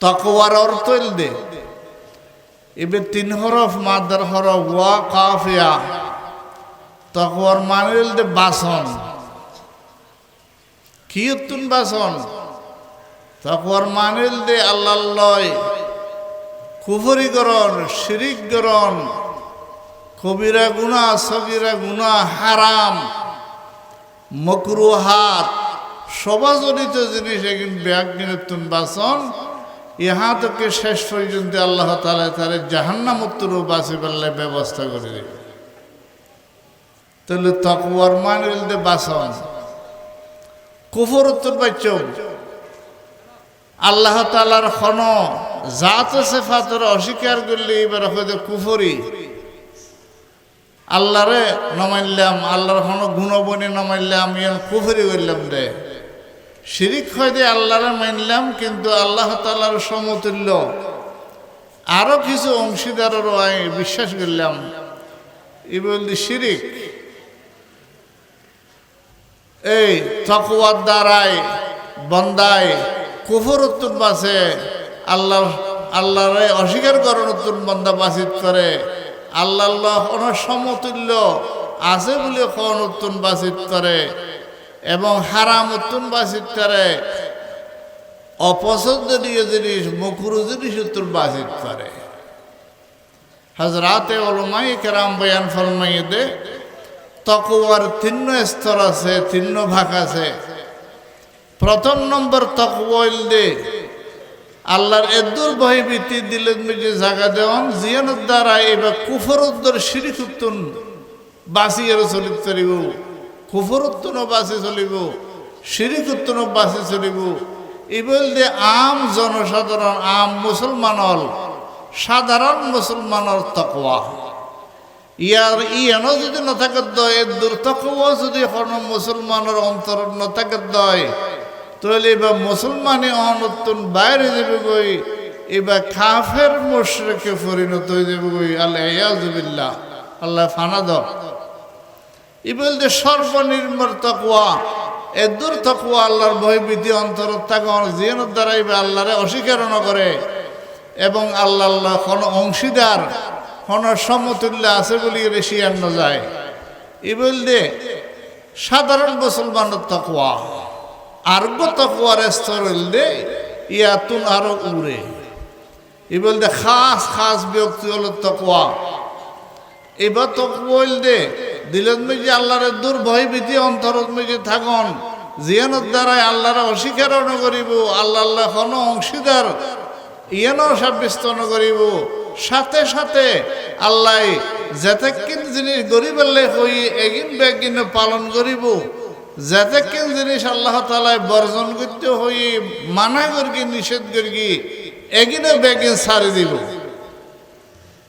তকওয়ার অর্থ দে। এবার তিন হরফ, মাদার হরফ, ওয়া কাফিয়া তকওয়ার মানে দে বাসন। কি উত্তুন বাসন? তকওয়ার মানে দে আল্লাহ লয়। কুফরিকরণ শিরিকরণ কবিরা গুণা সবিরা গুণা হারাম। মকরুহাত। সবাজনিত জিনিস একদিন ব্যাগ বাসন। ইহা থেকে শেষ পর্যন্ত আল্লাহ তালা তার জাহান্নামুত্তর বাঁচি পারলে ব্যবস্থা করে দেবে। তাহলে তকওয়ার মানে বলতে বাসন কুফর উত্তর পাচ্ছ আল্লাহ তালার খন জাত সেফাতের অস্বীকার করলে এবার হয়তো কুফরি। আল্লাহরে নমাইলাম, আল্লাহর কোনো গুণবনী নমাইলাম, ইয়ান কুফরি করলাম রে। শিরিক হয়তো আল্লাহরে মানলাম, কিন্তু আল্লাহ তালার সমতুল্য। আরও কিছু অংশীদারেরও আমি বিশ্বাস করলাম। এই বললি শিরিক। এই তকুয়ার দ্বারাই বন্দায় কুফর উত্তর বাসে আল্লাহ, আল্লাহরে অস্বীকার করার উত্তর বন্দা বাসিত করে। আল্লাহ আল্লাহ কোন সমতুল্য আছে বলে কোন উত্তন বাসিত করে। এবং হারাম উত্তন বাসিত করে অপছন্দনীয় জিনিস, মুখরু জিনিস উত্তর বাসিত করে হাজরাতে অলমাই কেরাম বয়ান ফরমাইয়ে দে তকুয়ার তিন স্তর আছে তিন্ন ভাগ আছে। প্রথম নম্বর তকওয়াইল দে, আল্লাহর এদুর বহিবীতি দিলেন যে জায়গা দেওয়ান জিয়ানোর দ্বারা এবার কুফর উদ্দর উত্তন বাসি এর চলিত চলিব কুফর উত্তনও বাসি চলিব শিরিক উত্তনও বাসি চলিব। এবার দে আম জনসাধারণ, আম মুসলমানল, সাধারণ মুসলমানের তকওয়া। ইয়ার ইয়ানো যদি নথাকে দয় দূর তকওয়া যদি কোনো মুসলমানের অন্তর নথাকে দয় তাহলে এবার মুসলমানে অনতুন বাইরে যাবে গই এবার খাফের মোশরেকে পরিণত হয়ে যাবে গই আল্লাহ ইয়াজুবিল্লাহ আল্লাহ ফানা দ ই বলতে সর্বনির্মর তকুয়া এদুর তকুয়া আল্লাহর ভয়ভীতি অন্তর তাকন জিয়ানোর দ্বারা এবার আল্লাহরে অস্বীকার করে। এবং আল্লাহ আল্লাহ কোন অংশীদার কোন সমতুল্য আছে বলি রেশিয়ান যায়। ই বলতে সাধারণ মুসলমানের তকুয়া আর্গ তকুয়ার স্তর দে ইয়াতুন আরও উড়ে। এ বলতে খাস খাস ব্যক্তি হলো তকুয়া এবার তো তকুয়াল দে। দিলত মেজি আল্লাহরের দূর ভয় ভীতি অন্তরত মেজি থাকন। জিয়ানোর দ্বারাই আল্লাহরে অস্বীকার করিব আল্লাহ আল্লাহ কোন অংশীদার। ইয়ানো সাব্যস্ত করিব সাথে সাথে আল্লাহ যেতেকিন জিনিস গরিবের হই, এগিন বেগিন পালন করিব। যেতেকিন জিনিস আল্লাহ তালায় বর্জন করতে হই, মানা করি নিষেধ করি এগিনে বেগিন সারি দিব।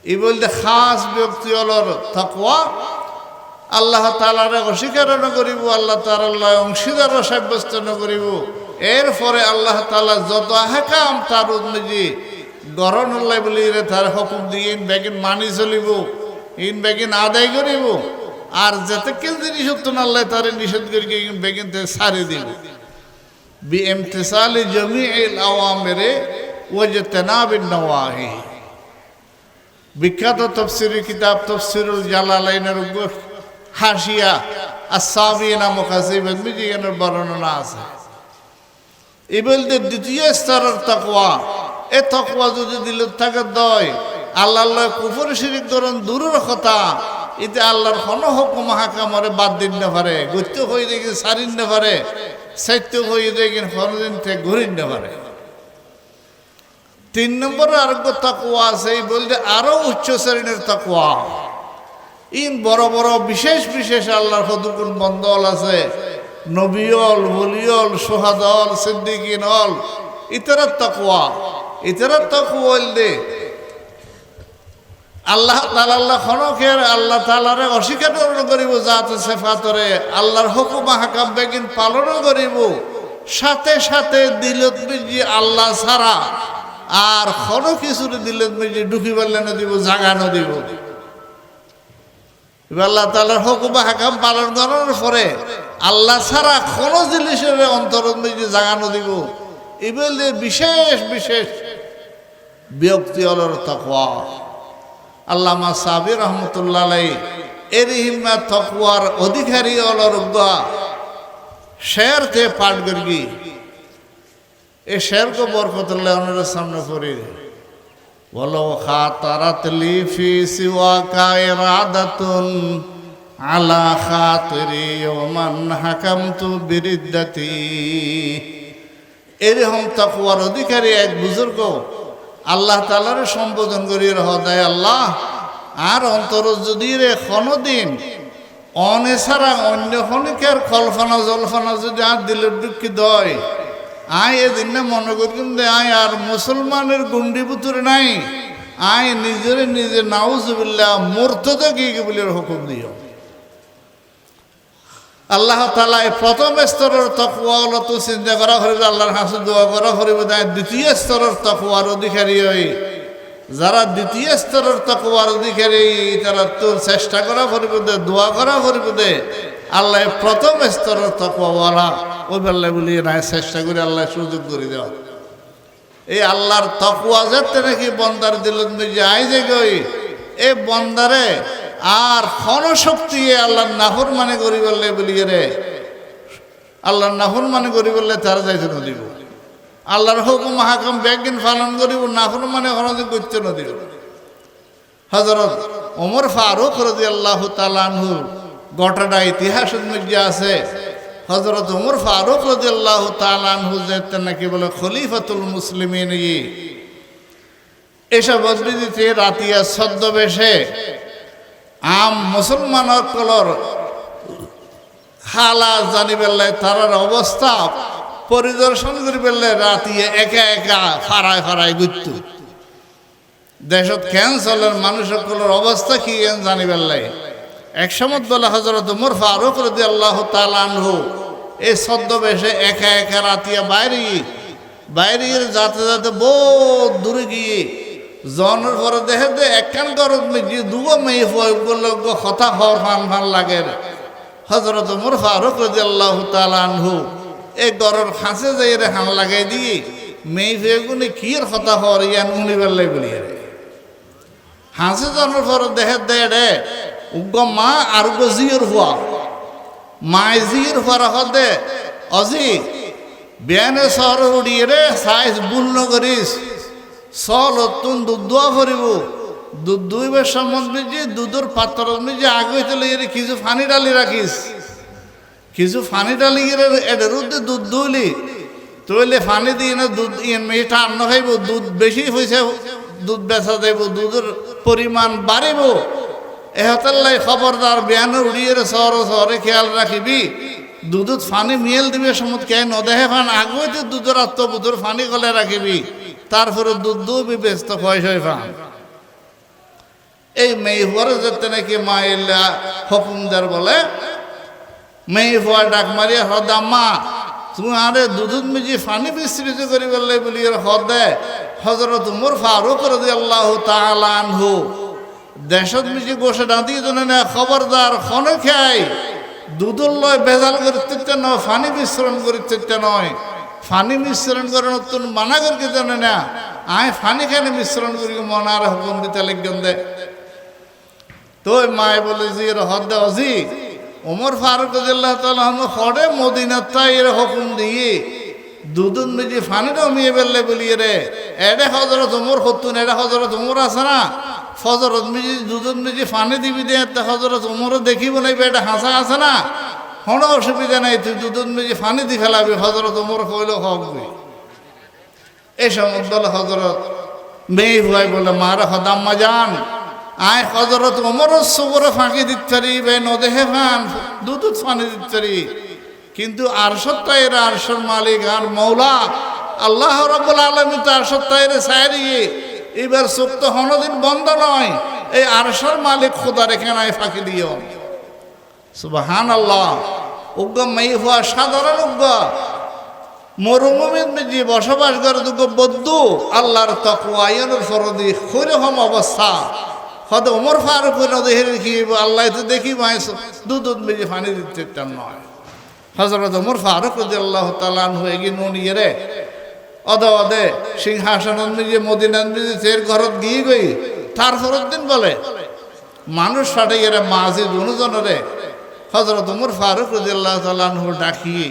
ই বলতে খাস ব্যক্তি অলর থাকুয়া আল্লাহ তালারে অস্বীকার করিব, আল্লাহ তাল্লাহ অংশীদার সাব্যস্ত করিব। এরপরে আল্লাহ তালা যত হাকাম তার উন্নজি গরণ আল্লাহ বলি তার হুকুম দিয়ে ইন বেগিন মানি চলিব, ইন বেগিন আদায় করিব। আর যাতে কেউ জিনিস হতো না আল্লাহ তারে নিষেধ করি ইন বেগিন তে সারি দিব। বি এমতেসালি জমি এল আওয়ামেরে ও যে তেনাবিন নওয়াহি বিখ্যাত তফসিরি কিতাব তফসিরুল জালালাইনের হাসিয়া আসামি নামক আছে মিজিগানের বর্ণনা আছে। বলতে দ্বিতীয় স্তরের তকওয়া, এ তকওয়া যদি দিল থাকে দয়, আল্লাহ আল্লাহ কুফর শিরিক ধরন দূরের কথা, এতে আল্লাহর কোনো হুকুম হাকামরে বাদ দিন পারে, গত্য হয়ে দেখি সারিন পারে সাহিত্য হয়ে দেখি হরদিন থেকে ঘুরিন পারে। তিন নম্বর আরোগ্য তাকুয়া আছে, এই বলতে আরও উচ্চ শ্রেণির তাকুয়া ইন বড় বড় বিশেষ বিশেষ আল্লাহর হদুকুন বন্দল আছে, নবিয়ল বলিয়ল সোহাদল সিদ্দিকিন অল ইতরার তাকুয়া ইতরার তাকুয়া দে আল্লাহ তালা আল্লাহ খনকের, আল্লাহ তালারে অস্বীকার করিব যাতে সেফাতরে আল্লাহর হুকুম হাকাম বেগিন পালনও করিব। সাথে সাথে দিলত আল্লাহ ছাড়া আর কোন কিছু দিলত মিজি ঢুকি পারলে না দিব, জাগানো দিব। আল্লাহ তালার হুকুম হাকাম পালন করার পরে আল্লাহ ছাড়া কোন জিনিসের অন্তর মিজি জাগানো দিব, এবার বিশেষ বিশেষ ব্যক্তি অলর তকওয়া। আল্লামা সাবির রহমতুল্লাহ এর হিম্মা তকওয়ার অধিকারী অলর শের তে পাঠ করি। এ শের কো বরকতুল্লাহ ওনার সামনে করি বলো, খাতারাত লি ফি সিওয়া কায়রাদাতুন আলা খাতিরি ওমান হাকামতু বিরিদ্দাতি। এরকম তাকুয়ার অধিকারী এক বুজুর্গ, আল্লাহ তালারে সম্বোধন করি হদায় আল্লাহ, আর অন্তর যদি রে দিন অনে ছাড়া অন্য খনিকের কল্পনা জল্পনা যদি আর দিলের দুঃখিত দয় আয় এদিন না মনে করি কিন্তু আয় আর মুসলমানের গুন্ডি পুতুরে নাই। আয় নিজের নিজে নাউজুবিল্লাহ মূর্ততে গিয়ে বলে হুকুম দিও। আল্লাহ তালা প্রথম স্তরের তকুয়া হলো তো চিন্তা করা হরিব আল্লাহর হাসে দোয়া করা হরিব তাই দ্বিতীয় স্তরের তকুয়ার অধিকারী হই যারা দ্বিতীয় স্তরের তকুয়ার অধিকারী, তারা তোর চেষ্টা করা হরিব দে দোয়া করা হরিব দে আল্লাহ প্রথম স্তরের তকুয়াওয়ালা ওই বেলা বলি নাই চেষ্টা করে আল্লাহ সুযোগ করে দেওয়া। এই আল্লাহর তকুয়া যাতে নাকি বন্দার দিল যে আই যে গই এই বন্দারে আর ক্ষণশক্তি আল্লাহর নাহর মানে করি বললে বলি রে আল্লাহর নাহর মানে করি বললে তারা যাইতে নদীব আল্লাহর হুকুম হাকাম ব্যাগিন পালন করিব, নাহর মানে হরদিন করতে নদীব হজরত ওমর ফারুক রদি আল্লাহ তালানহুর গোটাটা ইতিহাসের মধ্যে আছে। হজরত ওমর ফারুক রদি আল্লাহ তালানহু যে নাকি বলে, খলিফাতুল মুসলিমিন এসব অদ্বিতীয় রাতিয়া ছদ্মবেশে আম মুসলমানের কলর হালা জানি পেলে তারার অবস্থা, পরিদর্শন করি পেলে রাতি একা একা ফারায় ফারায় গুত্ত দেশত ক্যান্সারের মানুষের কলর অবস্থা কি জানি পেলে এক সময় বলে হজরত উমর ফারুক রদি আল্লাহ তালানহু এই ছদ্মবেশে একা একা রাতিয়া বাইরে বাইরে যাতে যাতে বহুত দূরে গিয়ে জনের পরে দেখে দে একখান গরম মেজি দুগো মেয়ে ফয়গুলো কথা হর ফান ফান লাগে হজরত উমর ফারুক রাদিয়াল্লাহ তাআলাহু এই গরর খাঁচে যাই রে হান লাগাই দিয়ে, মেয়ে ফেগুনি কির কথা হর ইয়ান উনি বেলাই বলি রে? হাসে জনের পরে দেখে দে রে মা আর উগ্গ জিয়র হুয়া মায় জিয়র হওয়ার হদে অজি, বিয়ানে শহর উড়িয়ে রে সাইজ বুল করিস চল তুন দুধ দোয়া করিব দুধ দুইবার সম্বন্ধে যে দুধের পাত্র যে আগে হইতে এর কিছু ফানি ডালি রাখিস কিছু ফানি ডালি এটার মধ্যে দুধ দুইলি। তৈলে ফানি দিয়ে না দুধ মেয়েটা আন্ন খাইব, দুধ বেশি হয়েছে দুধ বেচা দেব দুধের পরিমাণ বাড়িব এহতাল্লাই খবরদার, বিয়ানে উড়িয়ে শহর শহরে খেয়াল রাখিবি। দুধত ফানি মিয়েল দিবে সমত কে নদেহে ফান আগুইতে দুধের আত্মবুধের ফানি গলে রাখিবি। তারপরে দুধ দুবি ব্যস্ত পয়সায় ফান। এই মেয়ে হওয়ার যেতে নাকি মা এলা হকুমদার বলে, মেয়ে হওয়া ডাক মারিয়া হদা মা তুমি আরে দুধুত মিজি ফানি বিস্তৃত করি বললে বলি হদে হজরত উমর ফারুক রদি আল্লাহ তালানহু দেশত মিজি গোসে ডাঁদি জনে না, খবরদার খনে খাই দুধুর লয় বেজাল করিতে নয়, ফানি মিশ্রণ করিতে নয়। ফানি মিশ্রণ করে নতুন মানা করি জানে না। আয় ফানি খানি মিশ্রণ করি মনার হুকুম দিতে লিখন দে তো মায় বলে যে হদ্দে অজি ওমর ফারুক আল্লাহ তালা হরে মদিনার এর হুকুম দিয়ে দুদুন মিজি ফানি রমিয়ে বেললে বলিয়ে রে। এডে হজরত ওমর হতুন এডে হজরত ওমর আছে না? ফজরত মিজি, দুদুন মিজি ফানি দিবি দে হজরত ওমরও দেখিব নাই এটা হাসা আছে না? কোনো অসুবিধা নাই, তুই দুধ মেজে ফানি দি ফেলাবি হজরত ওমর কইল হকবি এই সময় বলে হজরত মেয়ে ভুয়াই বলে মারা হদাম্মা যান, আয় হজরত ওমর সবরে ফাঁকি দিতে পারি, বে নদেহে ফান দুধ ফানি দিতে পারি। কিন্তু আর সত্তায়ের আরশর মালিক আর মৌলা আল্লাহ রব্বুল আলমী তো আর সত্তায়ের সাইরি এবার চোখ তো হনদিন বন্ধ নয়, এই আরশর মালিক খোদা রেখে নাই ফাঁকি দিও। সুবাহান আল্লাহ উগ্র মেয়ে হওয়া সাধারণ উগ্র। মরুভূমির যে বসবাস করে দুগ্গ বদ্ধ, আল্লাহর তকুয়ায়নের ফরদি খৈরকম অবস্থা। হয়তো ওমর ফারুক নদীর কি আল্লাহ তো দেখি মায় দুধ দুধ মেজে পানি দিতে নয়। হজরত ওমর ফারুক যদি আল্লাহ তালান হয়ে গিয়ে নুন ইয়ে রে, অদে অদে সিংহাসন নিজে মদিনা নিজে এর ঘরত গিয়ে গই, তার ফরত দিন বলে। মানুষ সাটে এরা মাঝি দুজনরে হজরত উমর ফারুক রাজিয়াল্লাহ তালানহু ডাকি।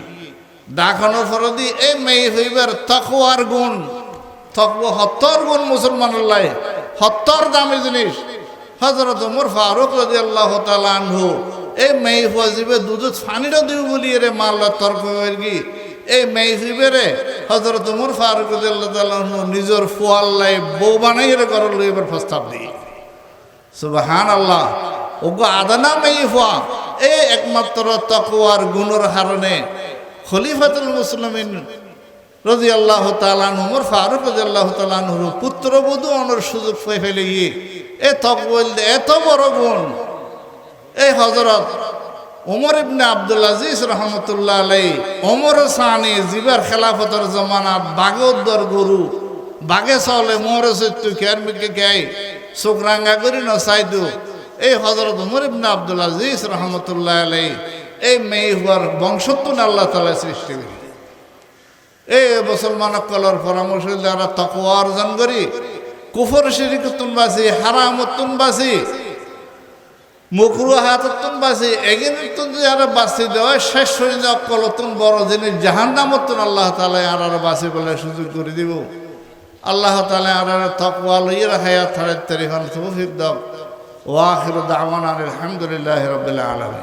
ডাকানোর ফরদি এই মেয়ে হইবার তকওয়ার গুণ, তকওয়া হত্তর গুণ মুসলমানের লাই হত্তর দামি জিনিস। হজরত উমর ফারুক রাজিয়াল্লাহ তালানহু এই মেয়ে হজিবে দুধ ফানিটা দিব বলি রে মাল্লা তর্ক গি এই মেয়ে হইবে রে হজরত উমর ফারুক নিজের ফুয়াল্লাই বউ বানাই রে করল এবার প্রস্তাব দিয়ে সুবাহান আল্লাহ ওগো আদানা মেয়ে হওয়া এই একমাত্র তকওয়ার গুণর হারণে খলিফাতুল মুসলিমিন রাজি আল্লাহ তালান উমর ফারুক রাজি আল্লাহ তালানহুর পুত্রবধূ অনর সুযোগ ফেলে গিয়ে, এ তকওয়াল এত বড় গুণ এই হজরত ওমর ইবনে আব্দুল আজিজ রহমতুল্লাহ আলাই ওমর সানি জিবার খেলাফতের জমানাত বাগোদ্দর গরু, বাগে চলে মোর সত্যু খেয়ার মিকে খেয়াই শুক্রাঙ্গা করি নসাইদু এই হজরত উমর ইবনে আব্দুল আজিজ রহমতুল্লাহ আলাই এই মেয়ে হওয়ার বংশত্বন আল্লাহ তালা সৃষ্টি করি। এই মুসলমান কলর পরামর্শ দ্বারা তকওয়া অর্জন করি, কুফর শিরিকতুন বাসি হারামতুন বাসি মুকরু হাততুন বাসি এগিনুতুন যে আর বাসি দেওয়া শেষ হয়ে যাওয়া কলতুন বড় জিনিস জাহান নামতুন আল্লাহ তালা আর আর বাসি বলে সুযোগ করে দিব। আল্লাহ তালা আর আর তকওয়া লইয়ের হায়াত হায়াত তারিখান তৌফিক দাও। ওয়াখির দামান আলহামদুলিল্লাহ রবিল্লা আলমী